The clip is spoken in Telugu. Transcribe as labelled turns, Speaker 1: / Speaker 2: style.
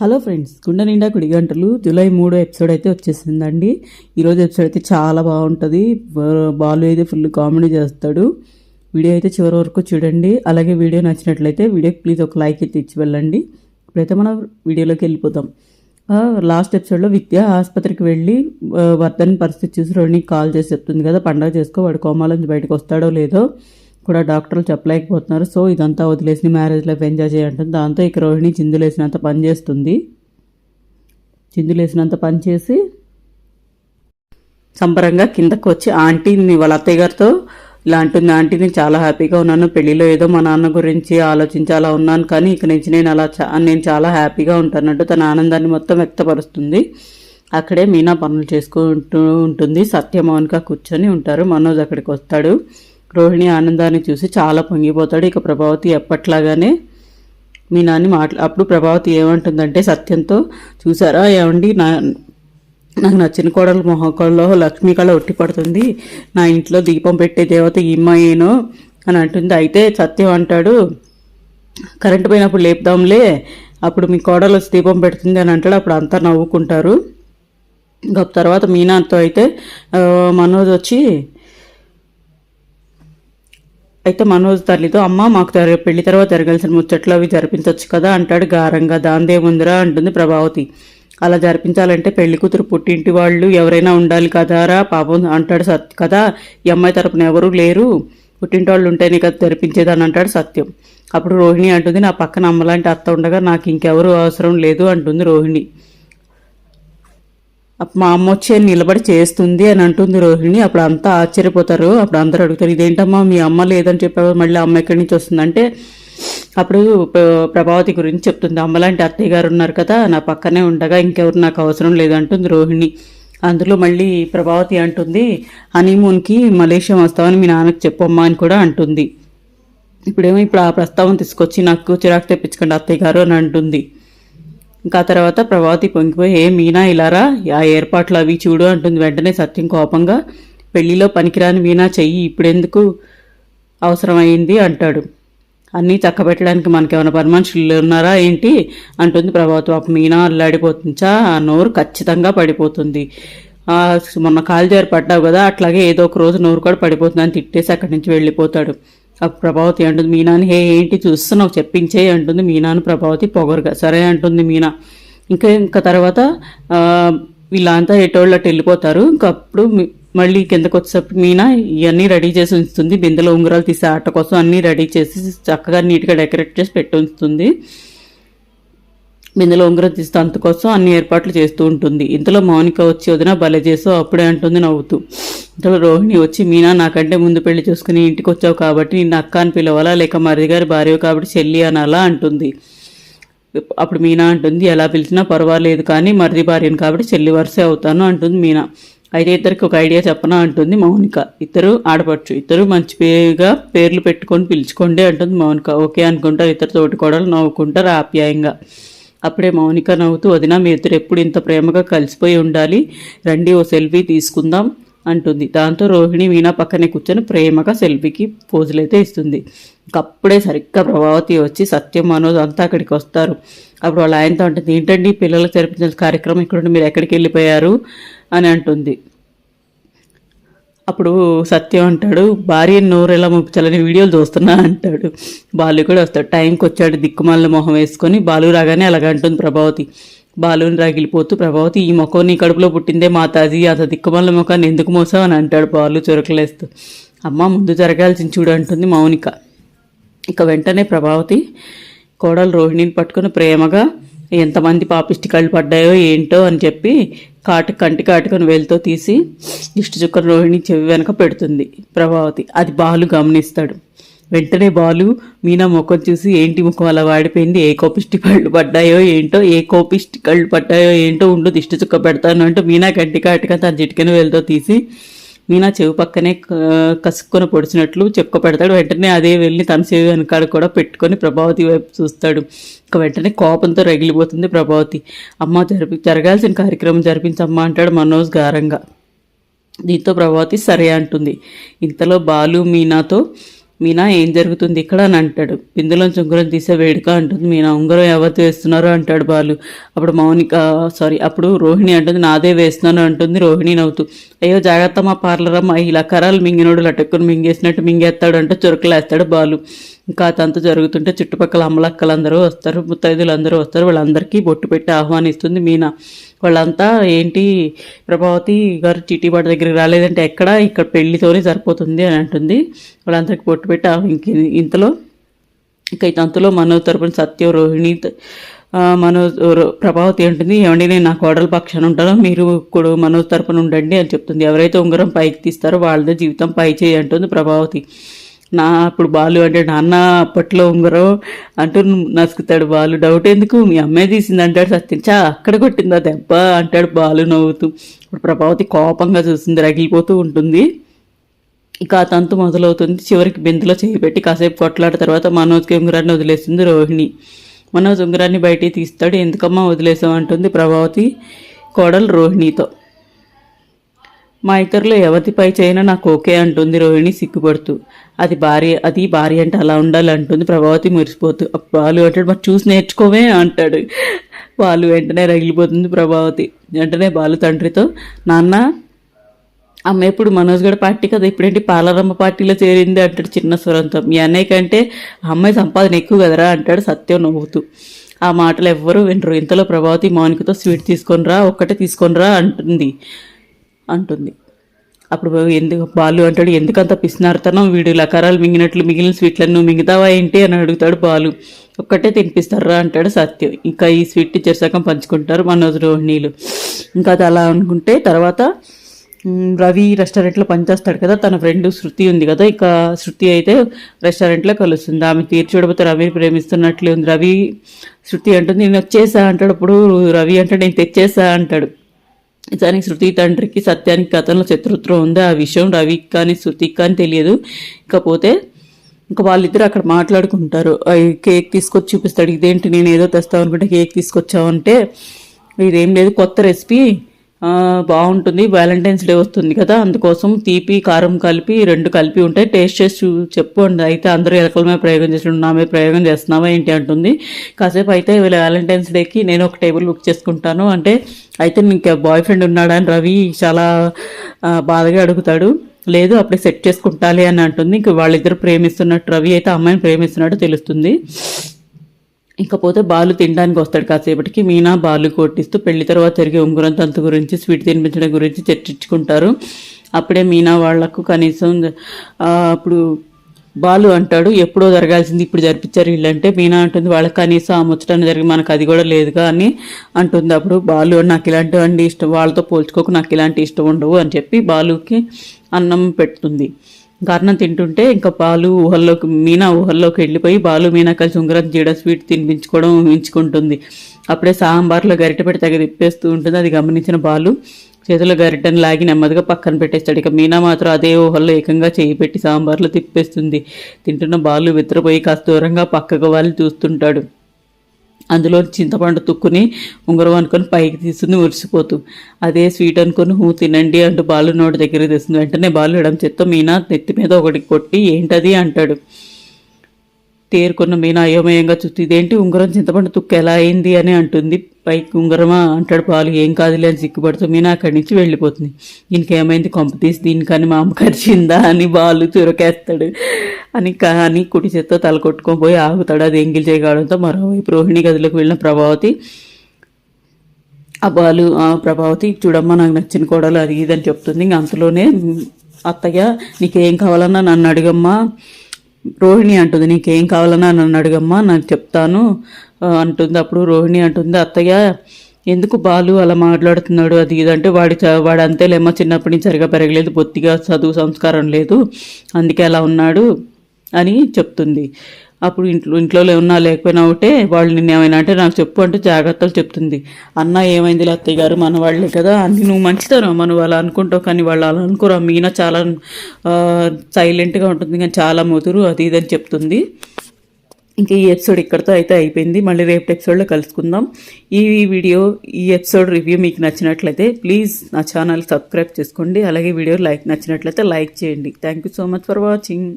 Speaker 1: హలో ఫ్రెండ్స్ గుండె నిండా కుడి గంటలు. జూలై మూడో ఎపిసోడ్ అయితే వచ్చేసిందండి. ఈరోజు ఎపిసోడ్ అయితే చాలా బాగుంటుంది. బాలు అయితే ఫుల్ కామెడీ చేస్తాడు. వీడియో అయితే చివరి వరకు చూడండి. అలాగే వీడియో నచ్చినట్లయితే వీడియోకి ప్లీజ్ ఒక లైక్ అయితే ఇచ్చి వెళ్ళండి. ఇప్పుడైతే మనం వీడియోలోకి వెళ్ళిపోతాం. లాస్ట్ ఎపిసోడ్లో విద్య ఆసుపత్రికి వెళ్ళి వర్ధన్ పరిస్థితి చూసి రోహిణికి కాల్ చేసి చెప్తుంది కదా పండగ చేసుకో వాడు కోమాల నుంచి బయటకు వస్తాడో లేదో. కూడా డాక్టర్లు చెప్పలేకపోతున్నారు. సో ఇదంతా వదిలేసి మ్యారేజ్ లైఫ్ ఎంజాయ్ చేయంటుంది దాంతో ఇక రోహిణి చిందులేసినంత పని చేస్తుంది. చిందులేసినంత పని చేసి సంబరంగా కిందకు వచ్చి ఆంటీని వాళ్ళ అత్తయ్య గారితో ఇలా అంటుంది ఆంటీ నేను చాలా హ్యాపీగా ఉన్నాను. పెళ్ళిలో ఏదో మా నాన్న గురించి ఆలోచించి అలా ఉన్నాను. కానీ ఇక నుంచి నేను అలా చా- నేను చాలా హ్యాపీగా ఉంటానంటూ తన ఆనందాన్ని మొత్తం వ్యక్తపరుస్తుంది. అక్కడే మీనా పనులు చేసుకుంటూ ఉంటుంది. సత్య మౌనిక కూర్చొని ఉంటారు. మనోజ్ అక్కడికి వస్తాడు. రోహిణి ఆనందాన్ని చూసి చాలా పొంగిపోతాడు. ఇక ప్రభావతి ఎప్పట్లాగానే మీ నాన్న మాట్లా అప్పుడు ప్రభావతి ఏమంటుందంటే సత్యంతో చూసారా ఏమండి నా నాకు నచ్చిన కోడలు మొహకల్లో లక్ష్మీ కళ ఒట్టి పడుతుంది. నా ఇంట్లో దీపం పెట్టే దేవత ఈ అని అంటుంది. అయితే సత్యం అంటాడు కరెంటు పోయినప్పుడు లేపుదాంలే అప్పుడు మీ కోడలు వచ్చి దీపం పెడుతుంది అని అంటాడు. అప్పుడు అంతా నవ్వుకుంటారు. గొప్ప తర్వాత మీనాతో అయితే మనోజ్ వచ్చి అయితే మనోజ్ తల్లితో అమ్మ మాకు పెళ్ళి తర్వాత జరగాల్సిన ముచ్చట్లు అవి జరిపించవచ్చు కదా అంటాడు గారంగా. దాందే ముందరా అంటుంది ప్రభావతి. అలా జరిపించాలంటే పెళ్ళి కూతురు పుట్టింటి వాళ్ళు ఎవరైనా ఉండాలి కదారా పాపం అంటాడు సత్ కదా ఈ అమ్మాయి తరపున ఎవరూ లేరు? పుట్టింటి వాళ్ళు ఉంటేనే కదా జరిపించేదని అంటాడు సత్యం. అప్పుడు రోహిణి అంటుంది నా పక్కన అమ్మలాంటి అత్త ఉండగా నాకు ఇంకెవరూ అవసరం లేదు అంటుంది రోహిణి. మా అమ్మ వచ్చి నిలబడి చేస్తుంది అని అంటుంది రోహిణి. అప్పుడు అంతా ఆశ్చర్యపోతారు. అప్పుడు అందరూ అడుగుతారు ఇదేంటమ్మా మీ అమ్మ లేదని చెప్పావు మళ్ళీ అమ్మ ఎక్కడి నుంచి వస్తుందంటే అప్పుడు ప్ర- ప్రభావతి గురించి చెప్తుంది. అమ్మలాంటి అత్తయ్య గారు ఉన్నారు కదా నా పక్కనే ఉండగా ఇంకెవరు నాకు అవసరం లేదంటుంది రోహిణి. అందులో మళ్ళీ ప్రభావతి అంటుంది హనీమూన్కి మలేషియా వస్తామని మీ నాన్నకి చెప్పమ్మా అని కూడా అంటుంది. ఇప్పుడేమో ఇప్పుడు ఆ ప్రస్తావన తీసుకొచ్చి నాకు చిరాకు తెప్పించకండి అత్తయ్య గారు అని అంటుంది. ఇంకా తర్వాత ప్రభావతి పొంగిపోయి ఏ మీనా ఇలారా ఆ ఏర్పాట్లు అవి చూడు అంటుంది వెంటనే సత్యం కోపంగా. పెళ్ళిలో పనికిరాని మీనా చెయ్యి ఇప్పుడెందుకు అవసరమైంది? అంటాడు. అన్నీ చక్కబెట్టడానికి మనకేమైనా పని మనుషులు ఉన్నారా ఏంటి? అంటుంది ప్రభావతి. పాప మీనా అల్లాడిపోతుంచా ఆ నోరు ఖచ్చితంగా పడిపోతుంది. మొన్న కాలు జారి పడ్డావు కదా అట్లాగే ఏదో ఒక రోజు నోరు కూడా పడిపోతుంది అని తిట్టేసి అక్కడి నుంచి వెళ్ళిపోతాడు. అప్పుడు ప్రభావతి అంటుంది మీనాని హే ఏంటి చూస్తున్నావు? చెప్పించే అంటుంది మీనాను ప్రభావతి పొగరుగా. సరే అంటుంది మీనా. ఇంకా ఇంకా తర్వాత వీళ్ళంతా ఎటోళ్ళు వెళ్ళిపోతారు. ఇంకా అప్పుడు మళ్ళీ కిందకు వచ్చేటప్పుడు మీనా ఇవన్నీ రెడీ చేసి ఉంచుతుంది. బిందెలో ఉంగరాలు తీసే ఆట కోసం అన్నీ రెడీ చేసి చక్కగా నీట్గా డెకరేట్ చేసి పెట్టి ఉంచుతుంది. బిందెలో ఉంగరం తీస్తే అందుకోసం అన్ని ఏర్పాట్లు చేస్తూ ఉంటుంది. ఇంతలో మౌనిక వచ్చి వదిన భలే చేసో అప్పుడే అంటుంది నవ్వుతూ. ఇంతలో రోహిణి వచ్చి మీనా నాకంటే ముందు పెళ్ళి చూసుకుని ఇంటికి వచ్చావు కాబట్టి నిన్ను అక్క అని పిలవాలా? లేక మరిది గారి భార్య కాబట్టి చెల్లి అనాలా? అంటుంది. అప్పుడు మీనా అంటుంది ఎలా పిలిచినా పర్వాలేదు కానీ మరిది భార్యను కాబట్టి చెల్లి వరుసే అవుతాను అంటుంది మీనా. అయితే ఇద్దరికి ఒక ఐడియా చెప్పనా? అంటుంది మౌనిక. ఇద్దరు ఆడపడచ్చు ఇద్దరు మంచి పేరుగా పేర్లు పెట్టుకొని పిలుచుకోండి అంటుంది మౌనిక. ఓకే అనుకుంటారు ఇద్దరు తోటి కూడా నవ్వుకుంటారు ఆప్యాయంగా. అప్పుడే మౌనిక నవ్వుతూ వదిన మీ ఇద్దరు ఎప్పుడు ఇంత ప్రేమగా కలిసిపోయి ఉండాలి? రండి ఓ సెల్ఫీ తీసుకుందాం అంటుంది. దాంతో రోహిణి వీణా పక్కనే కూర్చొని ప్రేమగా సెల్ఫీకి పోజులైతే ఇస్తుంది. అప్పుడే సరిగ్గా ప్రభావతి వచ్చి సత్యం మనోజ్ అంతా అక్కడికి వస్తారు. అప్పుడు వాళ్ళ ఆయనతో అంటుంది ఏంటండి పిల్లలకు జరిపించిన కార్యక్రమం? ఇక్కడ మీరు ఎక్కడికి వెళ్ళిపోయారు? అని అంటుంది. అప్పుడు సత్యం అంటాడు భార్య నోరు ఎలా ముప్పించాలని వీడియోలు చూస్తున్నా అంటాడు. బాలు కూడా వస్తాడు. టైంకి వచ్చాడు దిక్కుమాలిన మొహం వేసుకొని బాలు రాగానే అలాగంటుంది ప్రభావతి. బాలుని రాగిలిపోతూ ప్రభావతి ఈ మొఖం నీ కడుపులో పుట్టిందే మాతాజీ అత దిక్కుమాలిన ముఖాన్ని ఎందుకు మోసావు? అని అంటాడు బాలు చురకలేస్తూ. అమ్మ ముందు జరగాల్సింది చూడు అంటుంది మౌనిక. ఇక వెంటనే ప్రభావతి కోడలు రోహిణిని పట్టుకుని ప్రేమగా ఎంతమంది పాపిష్టి కళ్ళు పడ్డాయో ఏంటో అని చెప్పి కాటు కంటి కాటుకొని వేలుతో తీసి ఇష్ట చుక్కను రోహిణి చెవి వెనక పెడుతుంది ప్రభావతి. అది బాలు గమనిస్తాడు. వెంటనే బాలు మీనా ముఖం చూసి ఏంటి ముఖం అలా వాడిపోయింది? ఏ కోపిష్టి కళ్ళు పడ్డాయో ఏంటో? ఏ కోపిష్టి కళ్ళు పడ్డాయో ఏంటో? ఉండు దిష్టి చుక్క పెడతాను అంటూ మీనా కంటి కాటుగా తన చిటికెన వేలుతో తీసి మీనా చెవి పక్కనే కసుక్కొని పొడిచినట్లు చెక్క పెడతాడు. వెంటనే అదే వెళ్ళి తన చెవి వెనకాడ కూడా పెట్టుకొని ప్రభావతి వైపు చూస్తాడు. ఇక వెంటనే కోపంతో రగిలిపోతుంది ప్రభావతి. అమ్మ జరిపి జరగాల్సిన కార్యక్రమం జరిపించమ్మా అంటాడు మనోజ్ గారంగా. దీంతో ప్రభావతి సరే అంటుంది. ఇంతలో బాలు మీనాతో మీనా ఏం జరుగుతుంది ఇక్కడ? అని అంటాడు. బిందులోంచి ఉంగరం తీసే వేడుక అంటుంది. మీనా ఉంగరం ఎవరు వేస్తున్నారో? అంటాడు బాలు. అప్పుడు మౌనిక సారీ అప్పుడు రోహిణి అంటుంది నాదే వేస్తున్నాను అంటుంది రోహిణి నవ్వుతూ. అయ్యో జాగ్రత్త మా పార్లర్ అమ్మ ఇలా కరాలు మింగినోడు లటక్కుని మింగేసినట్టు మింగేస్తాడు అంటే చురుకులేస్తాడు బాలు. ఇంకా అదంతా జరుగుతుంటే చుట్టుపక్కల అమ్మలక్కలందరూ వస్తారు ముత్తైదులు అందరూ వస్తారు వాళ్ళందరికీ బొట్టు పెట్టి ఆహ్వానిస్తుంది మీనా. వాళ్ళంతా ఏంటి ప్రభావతి గారు చిట్టిబాటు దగ్గరికి రాలేదంటే ఎక్కడ ఇక్కడ పెళ్ళితోనే సరిపోతుంది అని అంటుంది. వాళ్ళందరికీ బొట్టు పెట్టి ఇంక ఇంతలో ఇక ఈ తంతులో మనోజ్ తరపున సత్యం రోహిణి మనోజ్ రో- ప్రభావతి అంటుంది ఏమండి నేను నా కోడల పక్షాన ఉంటాను మీరు ఇప్పుడు మనోజ్ తరపున ఉండండి అని చెప్తుంది. ఎవరైతే ఉంగరం పైకి తీస్తారో వాళ్ళదే జీవితం పై చేయి అంటుంది ప్రభావతి. నా అప్పుడు బాలు అంటే నాన్న అప్పట్లో ఉంగరం అంటూ నసుకుతాడు బాలు. డౌట్ ఎందుకు? మీ అమ్మాయి తీసింది అంటాడు సత్యం. చా అక్కడ కొట్టిందా దెబ్బ? అంటాడు బాలు నవ్వుతూ. ఇప్పుడు ప్రభావతి కోపంగా చూస్తుంది రగిలిపోతూ ఉంటుంది. ఇక ఆ తంతు మొదలవుతుంది. చివరికి బిందులో చేయి పెట్టి కాసేపు కొట్లాడిన తర్వాత మనోజ్కి ఉంగరాన్ని వదిలేస్తుంది రోహిణి. మనోజ్ ఉంగరాన్ని బయటికి తీస్తాడు. ఎందుకమ్మా వదిలేసావు? అంటుంది ప్రభావతి కోడలు రోహిణితో. మా ఇద్దరిలో ఎవరిపై చేయనా నాకు ఓకే అంటుంది రోహిణి సిగ్గుపడుతూ. అది భార్య అది భార్య అంటే అలా ఉండాలి అంటుంది ప్రభావతి మురిసిపోతూ. అప్పుడు అంటాడు మరి చూసి నేర్చుకోవే అంటాడు. వాళ్ళు వెంటనే రగిలిపోతుంది ప్రభావతి. వెంటనే బాలు తండ్రితో నాన్న అమ్మ ఎప్పుడు మనోజ్ గడ పార్టీ కదా ఇప్పుడేంటి పాలరమ్మ పార్టీలో చేరింది? అంటాడు చిన్న స్వరంతో. మీ అన్నయ్య కంటే ఆ అమ్మాయి సంపాదన ఎక్కువ కదరా? అంటాడు సత్యం నవ్వుతూ. ఆ మాటలు ఎవ్వరూ వినరు. ఇంతలో ప్రభావతి మౌనికతో స్వీట్ తీసుకొనిరా ఒక్కటే తీసుకొనిరా అంటుంది. అంటుంది. అప్పుడు ఎందుకు బాలు అంటాడు ఎందుకంత పిసినారుతనం? వీడు లకారాలు మింగినట్లు మిగిలిన స్వీట్లను మిగతావా ఏంటి? అని అడుగుతాడు బాలు. ఒక్కటే తినిపిస్తారా? అంటాడు సత్యం. ఇంకా ఈ స్వీట్ టీచర్ సగం పంచుకుంటారు మనోజ్ రోహిణీలు. ఇంకా అది అలా అనుకుంటే తర్వాత రవి రెస్టారెంట్లో పనిచేస్తాడు కదా తన ఫ్రెండ్ శృతి ఉంది కదా ఇక శృతి అయితే రెస్టారెంట్లో కలుస్తుంది. ఆమె తీర్చుడిపోతే రవిని ప్రేమిస్తున్నట్లే ఉంది. రవి శృతి అంటుంది నేను వచ్చేసా అంటాడు. అప్పుడు రవి అంటే నేను తెచ్చేసా అంటాడు. నిజానికి శృతి తండ్రికి సత్యానికి గతంలో శత్రుత్వం ఉంది? ఆ విషయం రవికి కానీ శృతికి కానీ తెలియదు. ఇకపోతే ఇంకా వాళ్ళిద్దరు అక్కడ మాట్లాడుకుంటారు. కేక్ తీసుకొచ్చి చూపిస్తాడు. ఇదేంటి నేను ఏదో తెస్తావు అనుకుంటే కేక్ తీసుకొచ్చావంటే ఇదేం లేదు కొత్త రెసిపీ. బాగుంటుంది. వ్యాలంటైన్స్ డే వస్తుంది కదా అందుకోసం తీపి కారం కలిపి రెండు కలిపి ఉంటాయి టేస్ట్ చేసి చెప్పండి చెప్పు అండి. అయితే అందరూ ఎలకల మీద ప్రయోగం చేసి నామే ప్రయోగం చేస్తున్నావా ఏంటి అంటుంది. కాసేపు అయితే వీళ్ళ వ్యాలంటైన్స్ డేకి నేను ఒక టేబుల్ బుక్ చేసుకుంటాను. అంటే అయితే నీకు బాయ్ ఫ్రెండ్ ఉన్నాడా అని రవి చాలా బాధగా అడుగుతాడు. లేదు అప్పుడే సెట్ చేసుకుంటాలి అని అంటుంది. ఇంక వాళ్ళిద్దరు ప్రేమిస్తున్నట్టు రవి అయితే అమ్మాయిని ప్రేమిస్తున్నట్టు తెలుస్తుంది. ఇకపోతే బాలు తినడానికి వస్తాడు కాసేపటికి. మీనా బాలు కొట్టిస్తూ పెళ్ళి తర్వాత జరిగే ఉంగరం తంతు గురించి స్వీట్ తినిపించడం గురించి చర్చించుకుంటారు. అప్పుడే మీనా వాళ్ళకు కనీసం అప్పుడు బాలు అంటాడు ఎప్పుడో జరగాల్సింది ఇప్పుడు జరిపించారు వీళ్ళంటే. మీనా అంటుంది వాళ్ళకి కనీసం ఆ ముచ్చటన జరిగి మనకు అది కూడా లేదుగా అని అంటుంది. అప్పుడు బాలు నాకు ఇలాంటివన్నీ ఇష్టం వాళ్ళతో పోల్చుకోకు నాకు ఇలాంటి ఇష్టం ఉండవు అని చెప్పి బాలుకి అన్నం పెడుతుంది. కారణం తింటుంటే ఇంకా బాలు ఊహల్లోకి మీనా ఊహల్లోకి వెళ్ళిపోయి బాలు మీనా కలిసి ఉంగరం జీడ స్వీట్ తినిపించుకోవడం ఊహించుకుంటుంది. అప్పుడే సాంబార్లో గరిట పెట్టి తగ్గ తిప్పేస్తూ ఉంటుంది. అది గమనించిన బాలు చేతిలో గరిటను లాగి నెమ్మదిగా పక్కన పెట్టేస్తాడు. ఇక మీనా మాత్రం అదే ఊహల్లో ఏకంగా చేయి పెట్టి సాంబార్లో తిప్పేస్తుంది. తింటున్న బాలు విత్రపోయి కాస్త దూరంగా పక్కకు వాళ్ళు చూస్తుంటాడు. అందులో చింతపండు తుక్కుని ఉంగరం అనుకొని పైకి తీసుకుని మురిసిపోతూ అదే స్వీట్ అనుకొని హూ తినండి అంటూ బాలు నోటి దగ్గర తీస్తుంది. వెంటనే బాలు ఎడం చెత్త మీనా నెత్తి మీద ఒకటి కొట్టి ఏంటది? అంటాడు. తేరుకున్న మీనా అయోమయంగా చూస్తూ ఇదేంటి ఉంగరం చింతపండు తుక్క ఎలా అయింది? అని అంటుంది. పైకి ఉంగరమా? అంటాడు పాలు. ఏం కాదులే అని సిగ్గుపడుతూ మీనా అక్కడి నుంచి వెళ్ళిపోతుంది. దీనికి ఏమైంది? కొంప తీసి దీనికని మా అమ్మ ఖర్చిందా అని బాలు చురకేస్తాడు. అని కానీ కుడి చేత్తో తల కొట్టుకొని పోయి ఆగుతాడు. అది ఎంగిల్ చేయగడంతో మరోవైపు రోహిణి గదిలోకి వెళ్ళిన ప్రభావతి ఆ బాలు ఆ ప్రభావతి చూడమ్మా నాకు నచ్చిన కోడలు అది ఇది అని చెప్తుంది. ఇంక అంతలోనే అత్తయ్య నీకేం కావాలన్నా నన్ను అడుగమ్మా. రోహిణి అంటుంది నీకేం కావాలన్నా నన్ను అడుగమ్మా నాకు చెప్తాను. అంటుంది అప్పుడు రోహిణి అంటుంది అత్తయ్య ఎందుకు బాలు అలా మాట్లాడుతున్నాడు? అది ఇదంటే వాడి చ- వాడు అంతేలేమ్మా చిన్నప్పటి నుంచి సరిగా పెరగలేదు బొత్తిగా చదువు సంస్కారం లేదు అందుకే అలా ఉన్నాడు అని చెప్తుంది. అప్పుడు ఇంట్లో ఇంట్లో ఉన్నా లేకపోయినా ఒకటే వాళ్ళు నిన్న ఏమైనా అంటే నాకు చెప్పు అంటే జాగ్రత్తలు చెప్తుంది. అన్న ఏమైంది అత్తయ్య గారు? మన వాళ్ళే కదా. అన్ని నువ్వు మంచితనం మనం అలా అనుకుంటావు కానీ వాళ్ళు అలా అనుకోరు. మీనా చాలా సైలెంట్గా ఉంటుంది కానీ చాలా ముదురు అది ఇది అని చెప్తుంది. ఇంకా ఈ ఎపిసోడ్ ఇక్కడితో అయితే అయిపోయింది. మళ్ళీ రేపు ఎపిసోడ్లో కలుసుకుందాం. ఈ వీడియో ఈ ఎపిసోడ్ రివ్యూ మీకు నచ్చినట్లయితే ప్లీజ్ నా ఛానల్ సబ్స్క్రైబ్ చేసుకోండి. అలాగే వీడియో లైక్ నచ్చినట్లయితే లైక్ చేయండి. Thank you so much for watching